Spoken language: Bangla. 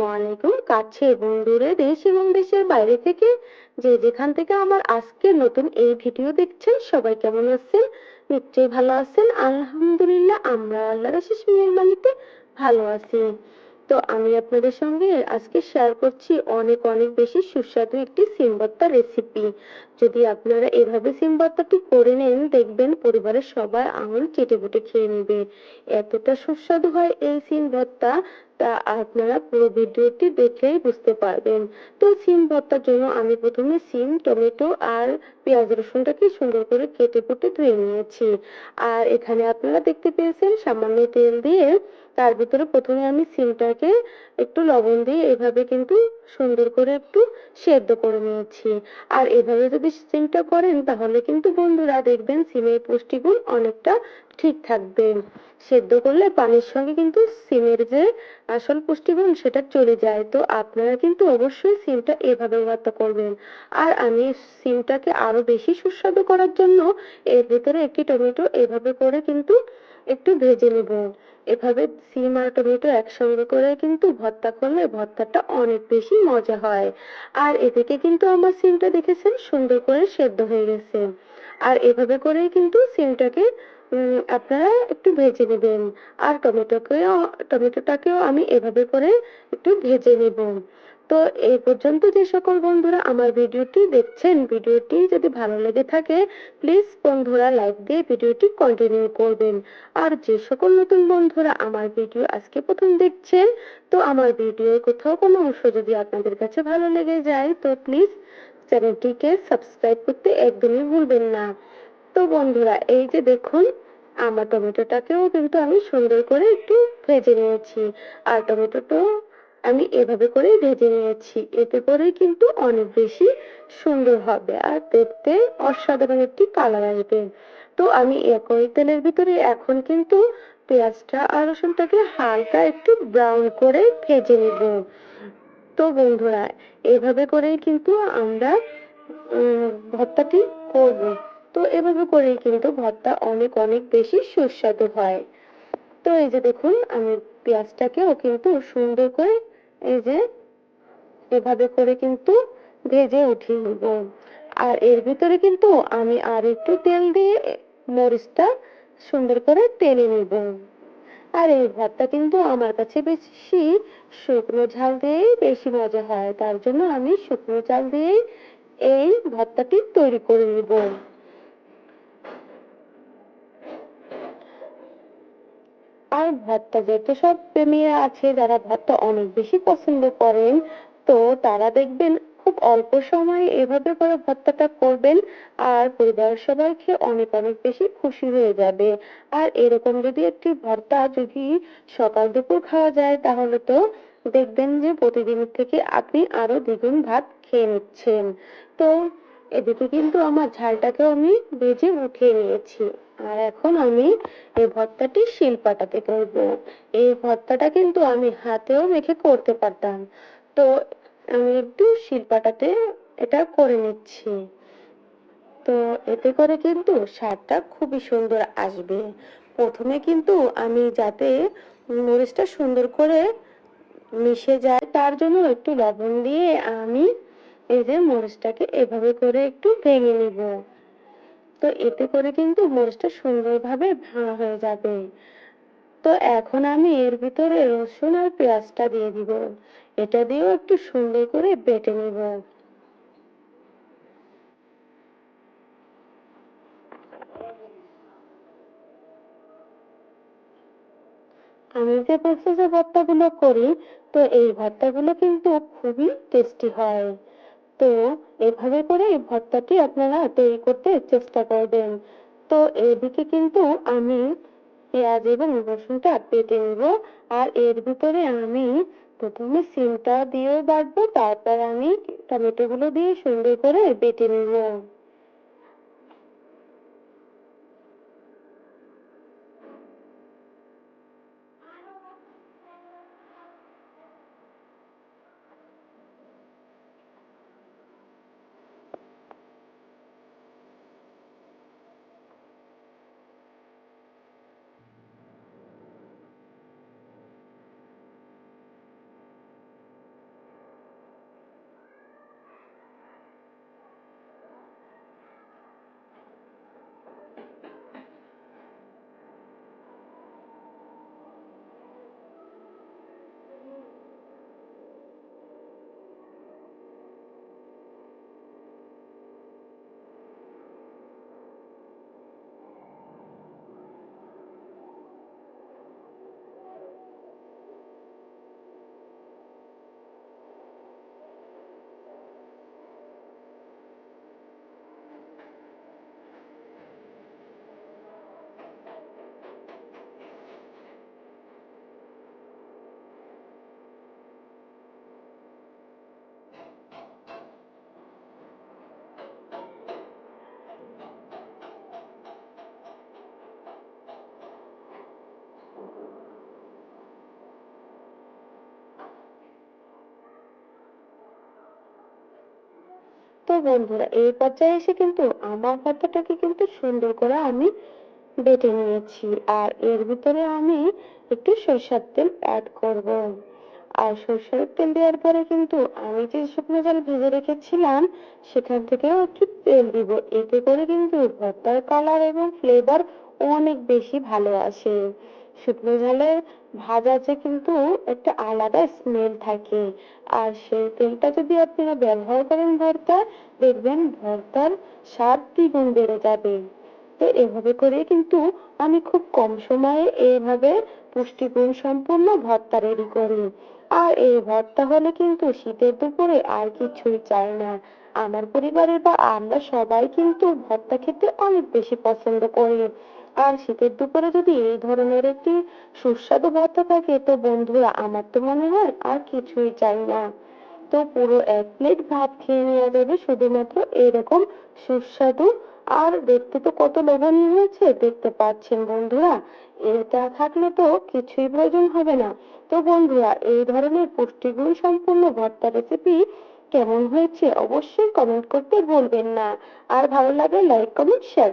আসসালামু কাছে এবং দূরে দেশ এবং দেশের বাইরে থেকে যে যেখান থেকে আমার আজকের নতুন এই ভিডিও দেখছেন, সবাই কেমন আছেন? নিশ্চয়ই ভালো আছেন। আলহামদুলিল্লাহ, আমরা আল্লাহর শেষ মেহরবানিতে ভালো আছি। তো আমি আপনাদের সঙ্গে আজকে শেয়ার করছি অনেক অনেক বেশি সুস্বাদু একটি সিম ভর্তা রেসিপি যদি আপনারা এভাবে সিম ভর্তাটি করে নেন, দেখবেন পরিবারের সবাই আঙুল চেটে পুটে খেয়ে নেবে। এতটা সুস্বাদু হয় এই সিম ভর্তা। তা আপনারা পুরো ভিডিওটি দেখলেই বুঝতে পারবেন। তো সিম ভর্তার জন্য আমি প্রথমে সিম, টমেটো আর পেঁয়াজ রসুনটাকে সুন্দর করে কেটে কুটে ধুয়ে নিয়েছি। আর এখানে আপনারা দেখতে পেয়েছেন সামান্য তেল দিয়ে তার ভিতরে প্রথমে আমি সিমটাকে একটু লবণ দিয়ে এভাবে কিন্তু সুন্দর করে একটু সেদ্ধ করে নিয়েছি। আর এভাবে যদি সিমটা করেন, তাহলে কিন্তু বন্ধুরা দেখবেন সিমের পুষ্টিগুণ অনেকটা ঠিক থাকবে। সেদ্ধ করলে পানির সঙ্গে কিন্তু সিমের যে আসল পুষ্টিগুণ, সেটা চলে যায়। তো আপনারা কিন্তু অবশ্যই সিমটা এভাবে ভর্তা করবেন। আর আমি সিমটাকে আরও বেশি সুস্বাদু করার জন্য এর ভিতরে একটি টমেটো এভাবে করে কিন্তু একটু ভেজে নেব। এভাবে সিম আর টমেটো একসঙ্গে করে কিন্তু ভর্তা করলে ভর্তাটা অনেক বেশি মজা হয়। আর এদিকে কিন্তু আমার সিমটা দেখেছেন? সুন্দর করে সেদ্ধ হয়ে গেছে। আর এভাবে করেই কিন্তু সিমটাকে আপনারা একটু ভেজে নেবেন। আর টমেটোকেও, টমেটোটাকেও আমি এভাবে করে একটু ভেজে নেব। তো এই পর্যন্ত যে সকল বন্ধুরা আমার ভিডিওটি দেখছেন, ভিডিওটি যদি ভালো লেগে থাকে প্লিজ বন্ধুরা লাইক দিয়ে ভিডিওটি কন্টিনিউ করবেন। আর যে সকল নতুন বন্ধুরা আমার ভিডিও আজকে প্রথম দেখছেন, তো আমার ভিডিও কোথাও কোনো অংশ যদি আপনাদের কাছে ভালো লেগে যায়, তো প্লিজ চ্যানেলটিকে সাবস্ক্রাইব করতে একদমই ভুলবেন না। তো বন্ধুরা, এই যে দেখুন, আমার টমেটোটাকেও কিন্তু আমি সুন্দর করে একটু ভেজে নিয়েছি। আর টমেটোটাও আমি এভাবে করে ভেজে নিয়েছি। এতে করে কিন্তু অনেক বেশি সুন্দর হবে আর দেখতে অসাধারণ একটি কালার আসবে। তো আমি একই তেলের ভিতরে এখন কিন্তু পেঁয়াজটা আর রসুনটাকে হালকা একটু ব্রাউন করে ভেজে নিব। তো বন্ধুরা, এভাবে করেই কিন্তু আমরা ভর্তাটি করব। তো এভাবে করেই কিন্তু ভর্তা অনেক অনেক বেশি সুস্বাদু হয়। তো এই যে দেখুন, আমি পেঁয়াজটাকেও কিন্তু সুন্দর করে এই যে এভাবে করে কিন্তু ভেজে উঠিয়ে নেব। আর এর ভিতরে কিন্তু আমি আর একটু তেল দিয়ে মরিচটা সুন্দর করে টেনে নেব। আর এই ভাতটা কিন্তু আমার কাছে বেশি শুকনো ঝাল দিয়েই বেশি মজা হয়। তার জন্য আমি শুকনো ঝাল দিয়েই এই ভর্তাটি তৈরি করে নেব। আর ভর্তা যেহেতু সব প্রেমীরা আছে, যারা ভর্তা অনেক বেশি পছন্দ করেন, তো তারা দেখবেন খুব অল্প সময়ে এভাবে করে ভর্তাটা করবেন আর পরিবারের সবাই খেয়ে অনেক অনেক বেশি খুশি হয়ে যাবে। আর এরকম যদি একটি ভর্তা যদি সকাল দুপুর খাওয়া যায়, তাহলে তো দেখবেন যে প্রতিদিন থেকে আপনি আরও দ্বিগুণ ভাত খেয়ে নিচ্ছেন। তো এদিকে কিন্তু আমার ঝালটাকেও আমি ভেজে উঠিয়ে নিয়েছি। আর এখন আমি এই ভর্তাটি শিলপাটাতে করব। এই ভর্তাটা কিন্তু আমি হাতেও মেখে করতে পারতাম। তো আমি একটু শিলপাটাতে এটা করে নিচ্ছি। তো এতে করে কিন্তু স্বাদটা খুবই সুন্দর আসবে। প্রথমে কিন্তু আমি যাতে মরিচটা সুন্দর করে মিশে যায়, তার জন্য একটু লবণ দিয়ে আমি এই যে মরিচটাকে এভাবে করে একটু ভেঙে নিব। তো এতে করে কিন্তু মরিচটা সুন্দরভাবে ভাঙা হয়ে যাবে। তো এখন আমি এর ভিতরে রসুন আর পেঁয়াজটা দিয়ে দিব। এটা দিয়েও একটু সুন্দর করে বেটে নেব। আমি যে প্রসেসে ভর্তাগুলো করি, তো এই ভর্তাগুলো কিন্তু খুবই টেস্টি হয়। তো এভাবে করে এই ভর্তাটি আপনারা তৈরি করতে চেষ্টা করবেন। তো এদিকে কিন্তু আমি পেঁয়াজ এবং রসুনটা বেটে নেব। আর এর ভিতরে আমি প্রথমে সিমটা দিয়েও বাটবো, তারপর আমি টমেটো গুলো দিয়ে সুন্দর করে বেটে নেব। বন্ধুরা, এই পর্যায়ে এসে কিন্তু আমার ভর্তাটাকে কিন্তু সুন্দর করে আমি বেটে নিয়েছি। আর এর ভিতরে আমি একটু সরষের তেল অ্যাড করব। আর সরষের তেল দেওয়ার পরে কিন্তু আমি যে শুকনো জল ভেজে রেখেছিলাম, সেখান থেকেও একটু তেল দিব। এতে করে কিন্তু ভর্তার কালার এবং ফ্লেভার অনেক বেশি ভালো আসে। শুকনো ঝালে ভাজাতে কিন্তু একটা আলাদা স্মেল থাকে। আর সেই তেলটা যদি আপনারা ব্যবহার করেন ভর্তায় দেখবেন ভর্তার স্বাদ দ্বিগুণ বেড়ে যাবে। তো এভাবে করে কিন্তু আমি খুব কম সময়ে এভাবে পুষ্টিগুণ সম্পন্ন ভর্তা রেডি করি। আর এই ভর্তা হলে কিন্তু শীতের দুপুরে আর কিছুই চাই না। আমার পরিবারের বা আমরা সবাই কিন্তু ভর্তা খেতে অনেক বেশি পছন্দ করি। আর শীতের দুপুরে যদি এই ধরনের একটি সুস্বাদু ভর্তা থাকে, তো বন্ধুরা, আমার তো মনে হয় আর কিছুই চাই না। তো পুরো এক প্লেট ভাত খেয়ে নেওয়া যাবে, শুধুমাত্র এরকম সুস্বাদু। আর দেখতে তো কত লোভনীয় হয়েছে, দেখতে পাচ্ছেন বন্ধুরা, এটা থাকলে তো কিছুই প্রয়োজন হবে না। তো বন্ধুরা, এই ধরনের পুষ্টিগুণ সম্পূর্ণ ভর্তা রেসিপি কেমন হয়েছে অবশ্যই কমেন্ট করতে ভুলবেন না। আর ভালো লাগলে লাইক কমেন্ট শেয়ার